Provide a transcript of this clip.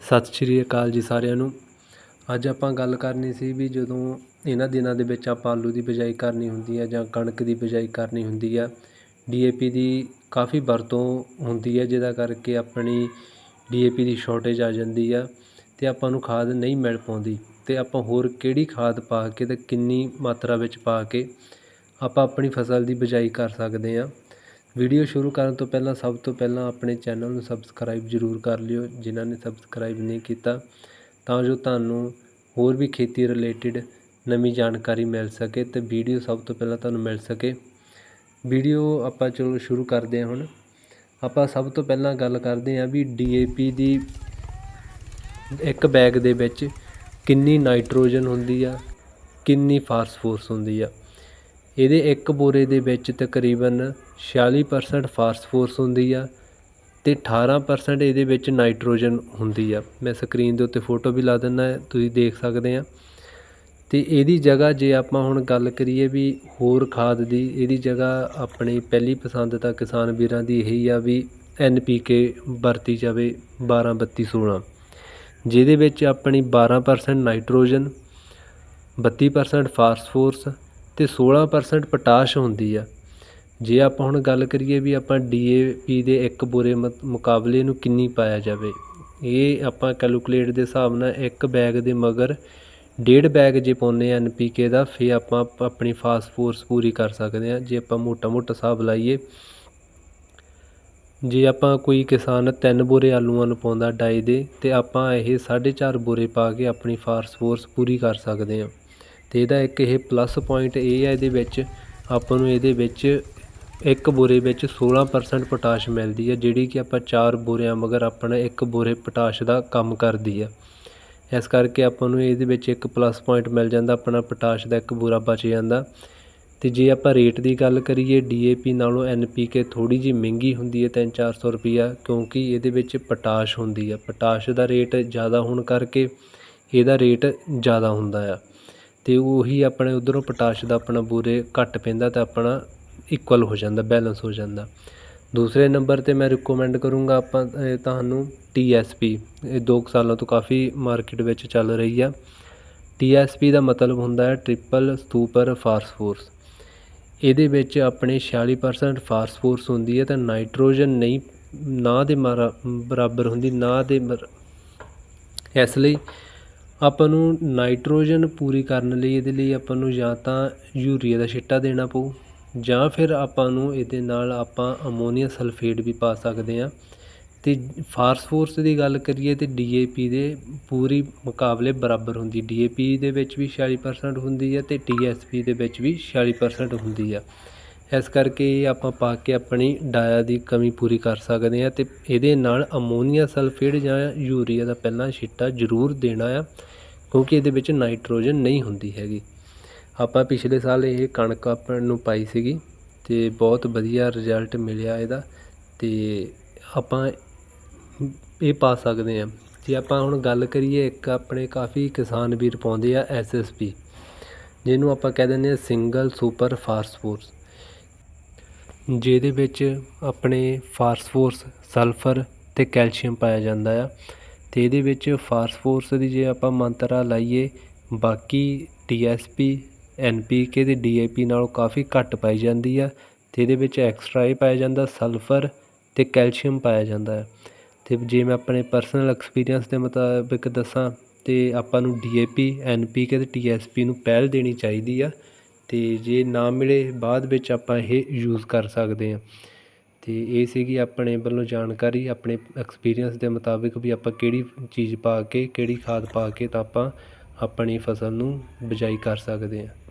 ਸਤਿ ਸ਼੍ਰੀ ਅਕਾਲ ਜੀ ਸਾਰਿਆਂ ਨੂੰ। ਅੱਜ ਆਪਾਂ ਗੱਲ ਕਰਨੀ ਸੀ ਵੀ ਜਦੋਂ ਇਹਨਾਂ ਦਿਨਾਂ ਦੇ ਵਿੱਚ ਆਪਾਂ ਆਲੂ ਦੀ ਬਿਜਾਈ ਕਰਨੀ ਹੁੰਦੀ ਹੈ ਜਾਂ ਕਣਕ ਦੀ ਬਿਜਾਈ ਕਰਨੀ ਹੁੰਦੀ ਆ ਡੀਏਪੀ ਦੀ ਕਾਫੀ ਵਰਤੋਂ ਹੁੰਦੀ ਹੈ, ਜਿਹਦਾ ਕਰਕੇ ਆਪਣੀ ਡੀਏਪੀ ਦੀ ਸ਼ਾਰਟੇਜ ਆ ਜਾਂਦੀ ਆ ਅਤੇ ਆਪਾਂ ਨੂੰ ਖਾਦ ਨਹੀਂ ਮਿਲ ਪਾਉਂਦੀ ਅਤੇ ਆਪਾਂ ਹੋਰ ਕਿਹੜੀ ਖਾਦ ਪਾ ਕੇ ਅਤੇ ਕਿੰਨੀ ਮਾਤਰਾ ਵਿੱਚ ਪਾ ਕੇ ਆਪਾਂ ਆਪਣੀ ਫਸਲ ਦੀ ਬਿਜਾਈ ਕਰ ਸਕਦੇ ਹਾਂ। ਵੀਡੀਓ ਸ਼ੁਰੂ ਕਰਨ ਤੋਂ ਪਹਿਲਾਂ ਸਭ ਤੋਂ ਪਹਿਲਾਂ ਆਪਣੇ ਚੈਨਲ ਨੂੰ ਸਬਸਕ੍ਰਾਈਬ ਜ਼ਰੂਰ ਕਰ ਲਿਓ, ਜਿਨ੍ਹਾਂ ਨੇ ਸਬਸਕ੍ਰਾਈਬ ਨਹੀਂ ਕੀਤਾ, ਤਾਂ ਜੋ ਤੁਹਾਨੂੰ ਹੋਰ ਵੀ ਖੇਤੀ ਰਿਲੇਟਡ ਨਵੀਂ ਜਾਣਕਾਰੀ ਮਿਲ ਸਕੇ ਅਤੇ ਵੀਡੀਓ ਸਭ ਤੋਂ ਪਹਿਲਾਂ ਤੁਹਾਨੂੰ ਮਿਲ ਸਕੇ। ਵੀਡੀਓ ਆਪਾਂ ਚਲੋ ਸ਼ੁਰੂ ਕਰਦੇ ਹਾਂ ਹੁਣ। ਆਪਾਂ ਸਭ ਤੋਂ ਪਹਿਲਾਂ ਗੱਲ ਕਰਦੇ ਹਾਂ ਵੀ ਡੀਏਪੀ ਦੀ ਇੱਕ ਬੈਗ ਦੇ ਵਿੱਚ ਕਿੰਨੀ ਨਾਈਟ੍ਰੋਜਨ ਹੁੰਦੀ ਆ, ਕਿੰਨੀ ਫਾਸਫੋਰਸ ਹੁੰਦੀ ਆ। ਇਹਦੇ ਇੱਕ ਬੋਰੇ ਦੇ ਵਿੱਚ ਤਕਰੀਬਨ 46% ਫਾਸਫੋਰਸ ਹੁੰਦੀ ਆ ਅਤੇ 18% ਇਹਦੇ ਵਿੱਚ ਨਾਈਟ੍ਰੋਜਨ ਹੁੰਦੀ ਆ। ਮੈਂ ਸਕਰੀਨ ਦੇ ਉੱਤੇ ਫੋਟੋ ਵੀ ਲਾ ਦਿੰਦਾ ਤੁਸੀਂ ਦੇਖ ਸਕਦੇ ਆ। ਅਤੇ ਇਹਦੀ ਜਗ੍ਹਾ ਜੇ ਆਪਾਂ ਹੁਣ ਗੱਲ ਕਰੀਏ ਵੀ ਹੋਰ ਖਾਦ ਦੀ, ਇਹਦੀ ਜਗ੍ਹਾ ਆਪਣੀ ਪਹਿਲੀ ਪਸੰਦ ਤਾਂ ਕਿਸਾਨ ਵੀਰਾਂ ਦੀ ਇਹੀ ਆ ਵੀ ਐਨ ਪੀ ਕੇ ਵਰਤੀ ਜਾਵੇ 12 32 16 ਜਿਹਦੇ ਵਿੱਚ ਆਪਣੀ 12% ਨਾਈਟ੍ਰੋਜਨ 32% ਫਾਸਫੋਰਸ ਅਤੇ 16% ਪੋਟਾਸ਼ ਹੁੰਦੀ ਆ। ਜੇ ਆਪਾਂ ਹੁਣ ਗੱਲ ਕਰੀਏ ਵੀ ਆਪਾਂ ਡੀ ਏ ਪੀ ਦੇ ਇੱਕ ਬੋਰੇ ਮ- ਮੁਕਾਬਲੇ ਨੂੰ ਕਿੰਨੀ ਪਾਇਆ ਜਾਵੇ, ਇਹ ਆਪਾਂ ਕੈਲਕੂਲੇਟ ਦੇ ਹਿਸਾਬ ਨਾਲ ਇੱਕ ਬੈਗ ਦੇ ਮਗਰ ਡੇਢ ਬੈਗ ਜੇ ਪਾਉਂਦੇ ਹਾਂ ਐਨ ਪੀ ਕੇ ਦਾ, ਫਿਰ ਆਪਾਂ ਪ- ਆਪਣੀ ਫਾਸਫੋਰਸ ਪੂਰੀ ਕਰ ਸਕਦੇ ਹਾਂ ਜੇ ਆਪਾਂ ਮੋਟਾ ਮੋਟਾ ਹਿਸਾਬ ਲਾਈਏ, ਜੇ ਆਪਾਂ ਕੋਈ ਕਿਸਾਨ ਤਿੰਨ ਬੋਰੇ ਆਲੂਆਂ ਨੂੰ ਪਾਉਂਦਾ ਡਾਈ ਦੇ, ਤੇ ਆਪਾਂ ਇਹ 4.5 ਬੋਰੇ ਪਾ ਕੇ ਆਪਣੀ ਫਾਸਫੋਰਸ ਪੂਰੀ ਕਰ ਸਕਦੇ ਹਾਂ ਅਤੇ ਇਹਦਾ ਇੱਕ ਇਹ ਪਲੱਸ ਪੁਆਇੰਟ ਇਹ ਹੈ ਇਹਦੇ ਵਿੱਚ ਆਪਾਂ ਨੂੰ ਇਹਦੇ ਵਿੱਚ ਇੱਕ ਬੋਰੇ ਵਿੱਚ 16% ਪੋਟਾਸ਼ ਮਿਲਦੀ ਹੈ ਜਿਹੜੀ ਕਿ ਆਪਾਂ ਚਾਰ ਬੋਰਿਆਂ ਮਗਰ ਆਪਣਾ ਇੱਕ ਬੋਰੇ ਪੋਟਾਸ਼ ਦਾ ਕੰਮ ਕਰਦੀ ਆ। ਇਸ ਕਰਕੇ ਆਪਾਂ ਨੂੰ ਇਹਦੇ ਵਿੱਚ ਇੱਕ ਪਲੱਸ ਪੁਆਇੰਟ ਮਿਲ ਜਾਂਦਾ, ਆਪਣਾ ਪੋਟਾਸ਼ ਦਾ ਇੱਕ ਬੋਰਾ ਬਚ ਜਾਂਦਾ। ਅਤੇ ਜੇ ਆਪਾਂ ਰੇਟ ਦੀ ਗੱਲ ਕਰੀਏ ਡੀਏਪੀ ਨਾਲੋਂ ਐਨਪੀਕੇ ਥੋੜੀ ਜਿਹੀ ਮਹਿੰਗੀ ਹੁੰਦੀ ਹੈ 3-400 ਰੁਪਈਆ, ਕਿਉਂਕਿ ਇਹਦੇ ਵਿੱਚ ਪੋਟਾਸ਼ ਹੁੰਦੀ ਆ। ਪੋਟਾਸ਼ ਦਾ ਰੇਟ ਜ਼ਿਆਦਾ ਹੋਣ ਕਰਕੇ ਇਹਦਾ ਰੇਟ ਜ਼ਿਆਦਾ ਹੁੰਦਾ ਆ। ਅਤੇ ਉਹੀ ਆਪਣੇ ਉੱਧਰੋਂ ਪੋਟਾਸ਼ ਦਾ ਆਪਣਾ ਬੂਰੇ ਘੱਟ ਪੈਂਦਾ ਅਤੇ ਆਪਣਾ ਇਕੁਅਲ ਹੋ ਜਾਂਦਾ ਬੈਲੈਂਸ ਹੋ ਜਾਂਦਾ। ਦੂਸਰੇ ਨੰਬਰ ਤੇ ਮੈਂ ਰਿਕੋਮੈਂਡ ਕਰੂੰਗਾ ਆਪਾਂ ਤੁਹਾਨੂੰ ਟੀ ਐੱਸ ਪੀ ਇਹ ਦੋ ਕੁ ਸਾਲਾਂ ਤੋਂ ਕਾਫੀ ਮਾਰਕੀਟ ਵਿੱਚ ਚੱਲ ਰਹੀ ਆ। ਟੀ ਐੱਸ ਪੀ ਦਾ ਮਤਲਬ ਹੁੰਦਾ ਹੈ ਟ੍ਰਿਪਲ ਸੁਪਰ ਫਾਸਫੋਰਸ ਇਹਦੇ ਵਿੱਚ ਆਪਣੇ 46% ਫਾਸਫੋਰਸ ਹੁੰਦੀ ਹੈ ਤਾਂ ਨਾਈਟ੍ਰੋਜਨ ਨਹੀਂ, ਨਾ ਦੇ ਮਾਰਾ, ਬਰਾਬਰ ਹੁੰਦੀ, ਨਾ ਦੇ ਇਸ ਲਈ ਆਪਾਂ ਨੂੰ ਨਾਈਟ੍ਰੋਜਨ ਪੂਰੀ ਕਰਨ ਲਈ, ਇਹਦੇ ਲਈ ਆਪਾਂ ਨੂੰ ਜਾਂ ਤਾਂ ਯੂਰੀਆ ਦਾ ਛਿੱਟਾ ਦੇਣਾ ਪਊ, ਜਾਂ ਫਿਰ ਆਪਾਂ ਨੂੰ ਇਹਦੇ ਨਾਲ ਆਪਾਂ ਅਮੋਨੀਆ ਸਲਫੇਟ ਵੀ ਪਾ ਸਕਦੇ ਹਾਂ। ਤੇ ਫਾਸਫੋਰਸ ਦੀ ਗੱਲ ਕਰੀਏ ਤਾਂ ਡੀ ਏ ਪੀ ਦੇ ਪੂਰੀ ਮੁਕਾਬਲੇ ਬਰਾਬਰ ਹੁੰਦੀ। ਡੀ ਏ ਪੀ ਦੇ ਵਿੱਚ ਵੀ 46% ਹੁੰਦੀ ਹੈ ਤੇ ਪੀ ਦੇ ਵਿੱਚ ਵੀ 46% ਹੁੰਦੀ ਆ। ਇਸ ਕਰਕੇ ਇਹ ਆਪਾਂ ਪਾ ਕੇ ਆਪਣੀ ਡਾਇਆ ਦੀ ਕਮੀ ਪੂਰੀ ਕਰ ਸਕਦੇ ਹਾਂ ਅਤੇ ਇਹਦੇ ਨਾਲ ਅਮੋਨੀਆ ਸਲਫੇਟ ਜਾਂ ਯੂਰੀਆ ਦਾ ਪਹਿਲਾਂ ਛਿੱਟਾ ਜ਼ਰੂਰ ਦੇਣਾ ਆ, ਕਿਉਂਕਿ ਇਹਦੇ ਵਿੱਚ ਨਾਈਟ੍ਰੋਜਨ ਨਹੀਂ ਹੁੰਦੀ ਹੈਗੀ। ਆਪਾਂ ਪਿਛਲੇ ਸਾਲ ਇਹ ਕਣਕ ਆਪਾਂ ਨੂੰ ਪਾਈ ਸੀਗੀ ਤੇ ਬਹੁਤ ਵਧੀਆ ਰਿਜ਼ਲਟ ਮਿਲਿਆ ਇਹਦਾ ਤੇ ਆਪਾਂ ਇਹ ਪਾ ਸਕਦੇ ਹਾਂ। ਜੇ ਆਪਾਂ ਹੁਣ ਗੱਲ ਕਰੀਏ ਇੱਕ ਆਪਣੇ ਕਾਫੀ ਕਿਸਾਨ ਵੀਰ ਪਾਉਂਦੇ ਆ ਐਸਐਸਪੀ ਜਿਹਨੂੰ ਆਪਾਂ ਕਹਿ ਦਿੰਦੇ ਆ ਸਿੰਗਲ ਸੁਪਰ ਫਾਸਫੋਰਸ ਜਿਹਦੇ ਵਿੱਚ ਆਪਣੇ ਫਾਸਫੋਰਸ ਸਲਫਰ ਅਤੇ ਕੈਲਸ਼ੀਅਮ ਪਾਇਆ ਜਾਂਦਾ ਆ। ਅਤੇ ਇਹਦੇ ਵਿੱਚ ਫਾਸਫੋਰਸ ਦੀ ਜੇ ਆਪਾਂ ਮਾਤਰਾ ਲਾਈਏ, ਬਾਕੀ D S P, N P K ਅਤੇ ਡੀ ਏ ਪੀ ਨਾਲੋਂ ਕਾਫੀ ਘੱਟ ਪਾਈ ਜਾਂਦੀ ਆ। ਅਤੇ ਇਹਦੇ ਵਿੱਚ ਐਕਸਟਰਾ ਇਹ ਪਾਇਆ ਜਾਂਦਾ, ਸਲਫਰ ਅਤੇ ਕੈਲਸ਼ੀਅਮ ਪਾਇਆ ਜਾਂਦਾ ਹੈ ਅਤੇ ਜੇ ਮੈਂ ਆਪਣੇ ਪਰਸਨਲ ਐਕਸਪੀਰੀਅੰਸ ਦੇ ਮੁਤਾਬਿਕ ਦੱਸਾਂ, ਤੇ ਆਪਾਂ ਨੂੰ D A P, N P K ਅਤੇ ਟੀ ਤੇ ਪੀ ਨੂੰ ਪਹਿਲ ਦੇਣੀ ਚਾਹੀਦੀ ਆ। ਅਤੇ ਜੇ ਨਾ ਮਿਲੇ, ਬਾਅਦ ਵਿੱਚ ਆਪਾਂ ਇਹ ਯੂਜ਼ ਕਰ ਸਕਦੇ ਹਾਂ। ਅਤੇ ਇਹ ਸੀਗੀ ਆਪਣੇ ਵੱਲੋਂ ਜਾਣਕਾਰੀ, ਆਪਣੇ ਐਕਸਪੀਰੀਅੰਸ ਦੇ ਮੁਤਾਬਿਕ ਵੀ ਆਪਾਂ ਕਿਹੜੀ ਚੀਜ਼ ਪਾ ਕੇ, ਕਿਹੜੀ ਖਾਦ ਪਾ ਕੇ ਤਾਂ ਆਪਾਂ ਆਪਣੀ ਫਸਲ ਨੂੰ ਬਿਜਾਈ ਕਰ ਸਕਦੇ ਹਾਂ।